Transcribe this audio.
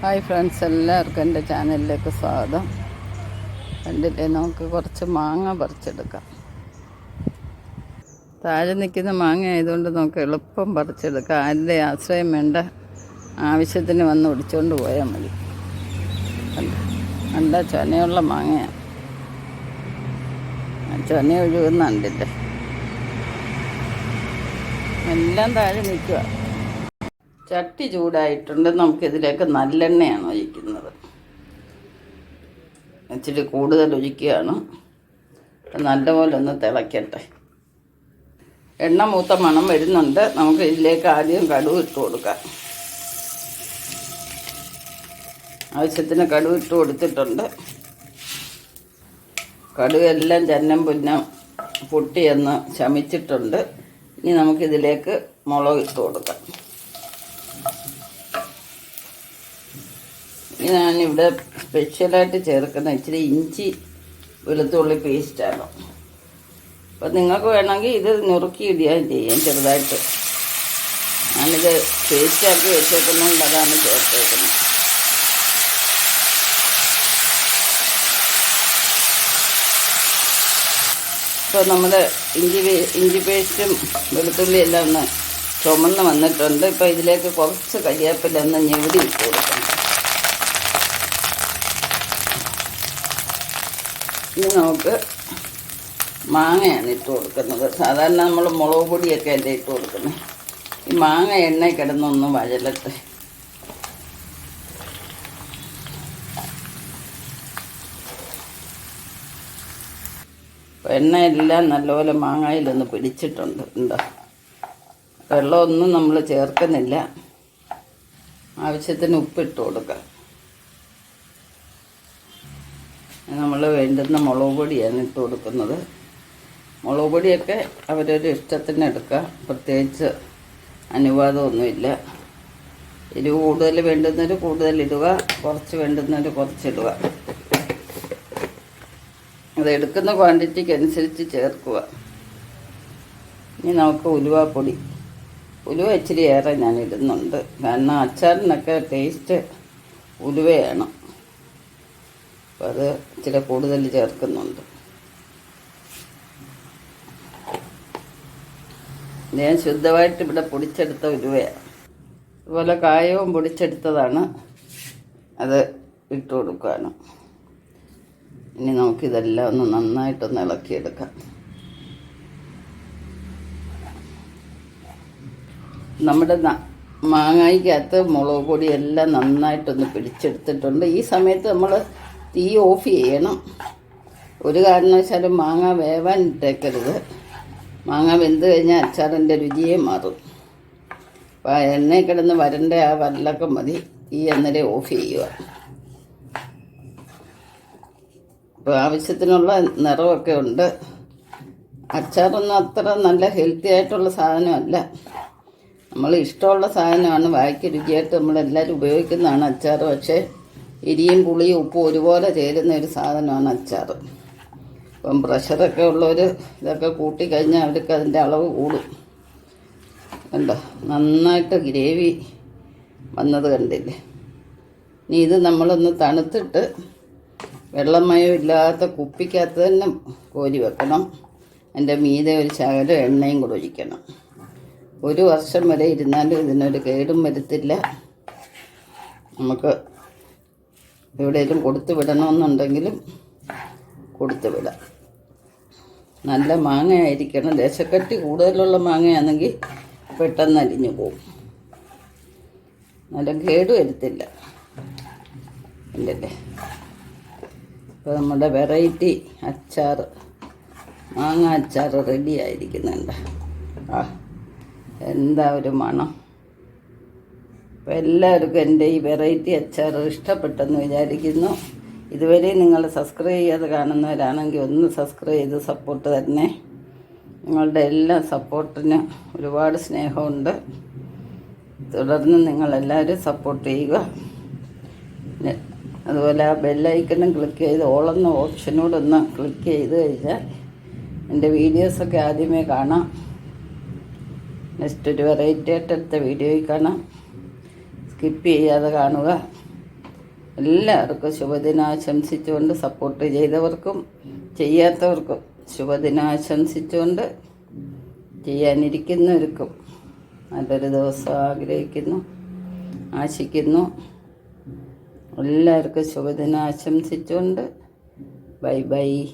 Hi friends എല്ലാവർക്കും എന്റെ ചാനലിലേക്ക് സ്വാഗതം. കണ്ടില്ലേ നമുക്ക് കുറച്ച് മാങ്ങ പറിച്ചെടുക്കാം. താഴെ നിൽക്കുന്ന മാങ്ങ ആയതുകൊണ്ട് നമുക്ക് എളുപ്പം പറിച്ചെടുക്കാം. ആരുടെ ആശ്രയം വേണ്ട ആവശ്യത്തിന് വന്ന് ഒടിച്ചുകൊണ്ട് പോയാൽ മതി? നല്ല ചൊനയുള്ള മാങ്ങയാണ് ചൊന ഒഴുകുന്നുണ്ടല്ലേ? എല്ലാം താഴെ നിൽക്കുക ചട്ടി ചൂടായിട്ടുണ്ട്. നമുക്കിതിലേക്ക് നല്ലെണ്ണയാണ് ഒഴിക്കുന്നത്. ഇച്ചിരി കൂടുതൽ ഒഴിക്കുകയാണ്. നല്ലപോലെ ഒന്ന് തിളയ്ക്കട്ടെ എണ്ണ മൂത്ത മണം വരുന്നുണ്ട്. നമുക്ക് ഇതിലേക്ക് ആദ്യം കടുവ് ഇട്ട് കൊടുക്കാം. ആവശ്യത്തിന് കടുവ് ഇട്ട് കൊടുത്തിട്ടുണ്ട്. കടുവെല്ലാം ചന്നം പുന്നം പൊട്ടിയെന്ന് ശമിച്ചിട്ടുണ്ട്. ഇനി നമുക്കിതിലേക്ക് മുളക് ഇട്ട് കൊടുക്കാം. ഞാനിവിടെ സ്പെഷ്യലായിട്ട് ചേർക്കുന്ന ഇച്ചിരി ഇഞ്ചി വെളുത്തുള്ളി പേസ്റ്റാണ് അപ്പം നിങ്ങൾക്ക് വേണമെങ്കിൽ ഇത് നുറുക്കി ഇടുകയും ചെയ്യാം ചെറുതായിട്ട്. ഞാനിത് പേസ്റ്റാക്കി വെച്ചേക്കുന്നുണ്ട് അതാണ് ചേർത്തേക്കുന്നത്. ഇപ്പോൾ നമ്മൾ ഇഞ്ചി ഇഞ്ചി പേസ്റ്റും വെളുത്തുള്ളി എല്ലാം ഒന്ന് ചുമന്ന് വന്നിട്ടുണ്ട്. ഇപ്പോൾ ഇതിലേക്ക് കുറച്ച് കരിയാപ്പില ഒന്ന് ഞെവിടി ഇട്ട് കൊടുക്കണം. ഇനി നമുക്ക് മാങ്ങയാണ് ഇട്ട് കൊടുക്കുന്നത്. സാധാരണ നമ്മൾ മുളക് പൊടിയൊക്കെ അതിന്റെ ഇട്ട് കൊടുക്കുന്നത് ഈ മാങ്ങ എണ്ണ കിടന്നൊന്ന് വഴലട്ടെ. എണ്ണ എണ്ണയെല്ലാം നല്ലപോലെ മാങ്ങയിലൊന്ന് പിടിച്ചിട്ടുണ്ട്. ഉണ്ടോ വെള്ളമൊന്നും നമ്മൾ ചേർക്കുന്നില്ല. ആവശ്യത്തിന് ഉപ്പിട്ട് കൊടുക്കാം. നമ്മൾ വേണ്ടുന്ന മുളക് പൊടിയാണ് ഇട്ട് കൊടുക്കുന്നത്. മുളക് പൊടിയൊക്കെ അവരൊരു ഇഷ്ടത്തിന് എടുക്കുക. പ്രത്യേകിച്ച് അനുവാദമൊന്നുമില്ല. എരിവ് കൂടുതൽ വേണ്ടുന്നവർ കൂടുതൽ ഇടുക. കുറച്ച് വേണ്ടുന്നവർ കുറച്ചിടുക അത് എടുക്കുന്ന ക്വാണ്ടിറ്റിക്ക് അനുസരിച്ച് ചേർക്കുക. ഇനി നമുക്ക് ഉലുവാപ്പൊടി ഉലുവ ഇച്ചിരി ഏറെ ഞാൻ ഇടുന്നുണ്ട്. കാരണം അച്ചാറിനൊക്കെ ടേസ്റ്റ് ഉലുവയാണ്. അപ്പോൾ അത് ഇച്ചിരി കൂടുതൽ ചേർക്കുന്നുണ്ട്. ഞാൻ ശുദ്ധമായിട്ട് ഇവിടെ പൊടിച്ചെടുത്ത ഉരുവയാണ് അതുപോലെ കായവും പൊടിച്ചെടുത്തതാണ്. അത് ഇട്ട് കൊടുക്കുകയാണ് ഇനി നമുക്കിതെല്ലാം ഒന്ന് നന്നായിട്ടൊന്ന് ഇളക്കിയെടുക്കാം. നമ്മുടെ മാങ്ങായ്ക്കകത്ത് മുളക് പൊടി എല്ലാം നന്നായിട്ടൊന്ന് പിടിച്ചെടുത്തിട്ടുണ്ട്. ഈ സമയത്ത് നമ്മൾ തീ ഓഫ് ചെയ്യണം. ഒരു കാരണവശാലും മാങ്ങ വേവാൻ ഇട്ടേക്കരുത്. മാങ്ങ വെന്ത് കഴിഞ്ഞാൽ അച്ചാറിന്റെ രുചിയെ മാറും. അപ്പോൾ ആ എണ്ണയിൽ കിടന്ന് വരണ്ട ആ വല്ലൊക്കെ മതി. ഈ അന്നേരം ഓഫ് ചെയ്യുക. അപ്പോൾ ആവശ്യത്തിനുള്ള നിറമൊക്കെ ഉണ്ട്. അച്ചാറൊന്നും അത്ര നല്ല ഹെൽത്തി ആയിട്ടുള്ള സാധനമല്ല. നമ്മൾ ഇഷ്ടമുള്ള സാധനമാണ്. വായിക്ക് രുചിയായിട്ട് നമ്മളെല്ലാവരും ഉപയോഗിക്കുന്നതാണ് അച്ചാർ പക്ഷേ എരിയും പുളിയും ഉപ്പും ഒരുപോലെ ചേരുന്ന ഒരു സാധനമാണ് അച്ചാർ ഇപ്പം പ്രഷറൊക്കെ ഉള്ളവർ ഇതൊക്കെ കൂട്ടിക്കഴിഞ്ഞാൽ അവർക്ക് അതിന്റെ അളവ് കൂടും. കണ്ടോ? നന്നായിട്ട് ഗ്രേവി വന്നത് കണ്ടില്ലേ? ഇനി ഇത് നമ്മളൊന്ന് തണുത്തിട്ട് വെള്ളമയം ഇല്ലാത്ത കുപ്പിക്കകത്ത് തന്നെ കോരി വെക്കണം. എന്റെ മീതെ ഒരു ശകലം എണ്ണയും കൂടെ ഒഴിക്കണം. ഒരു വർഷം വരെ ഇരുന്നാലും ഇതിനൊരു കേടും വരുത്തില്ല. നമുക്ക് എവിടെയെങ്കിലും കൊടുത്തു വിടണമെന്നുണ്ടെങ്കിലും കൊടുത്തു വിടാം. നല്ല മാങ്ങയായിരിക്കണം. ദേശക്കട്ടി കൂടുതലുള്ള മാങ്ങയാണെങ്കിൽ പെട്ടെന്ന് അലിഞ്ഞു പോകും. നല്ല കേട് വരുത്തില്ല. ഇല്ലല്ലേ? ഇപ്പോൾ നമ്മുടെ വെറൈറ്റി അച്ചാർ മാങ്ങ അച്ചാർ റെഡി ആയിരിക്കുന്നുണ്ട്. ആ എന്താ ഒരു മണം? അപ്പോൾ എല്ലാവർക്കും എന്റെ ഈ വെറൈറ്റി അച്ചാർ ഇഷ്ടപ്പെട്ടെന്ന് വിചാരിക്കുന്നു. ഇതുവരെ നിങ്ങൾ സബ്സ്ക്രൈബ് ചെയ്യാതെ കാണുന്നവരാണെങ്കിൽ ഒന്ന് സബ്സ്ക്രൈബ് ചെയ്ത് സപ്പോർട്ട് തന്നെ. നിങ്ങളുടെ എല്ലാ സപ്പോർട്ടിന് ഒരുപാട് സ്നേഹമുണ്ട്. തുടർന്ന് നിങ്ങളെല്ലാവരും സപ്പോർട്ട് ചെയ്യുക. അതുപോലെ ആ ബെല്ലൈക്കണും ക്ലിക്ക് ചെയ്ത് ഓളെന്ന ഓപ്ഷനോടൊന്ന് ക്ലിക്ക് ചെയ്ത് കഴിഞ്ഞാൽ എന്റെ വീഡിയോസൊക്കെ ആദ്യമേ കാണാം. നെക്സ്റ്റ് ഒരു വെറൈറ്റി ആയിട്ട് അടുത്ത വീഡിയോയിൽ കാണാം. സ്കിപ്പ് ചെയ്യാതെ കാണുക. എല്ലാവർക്കും ശുഭദിനാശംസിച്ചുകൊണ്ട് സപ്പോർട്ട് ചെയ്തവർക്കും ചെയ്യാത്തവർക്കും ശുഭദിനാശംസിച്ചുകൊണ്ട് ചെയ്യാനിരിക്കുന്നവർക്കും നല്ലൊരു ദിവസം ആഗ്രഹിക്കുന്നു ആശിക്കുന്നു. എല്ലാവർക്കും ശുഭദിനാശംസിച്ചുകൊണ്ട് ബൈ ബൈ.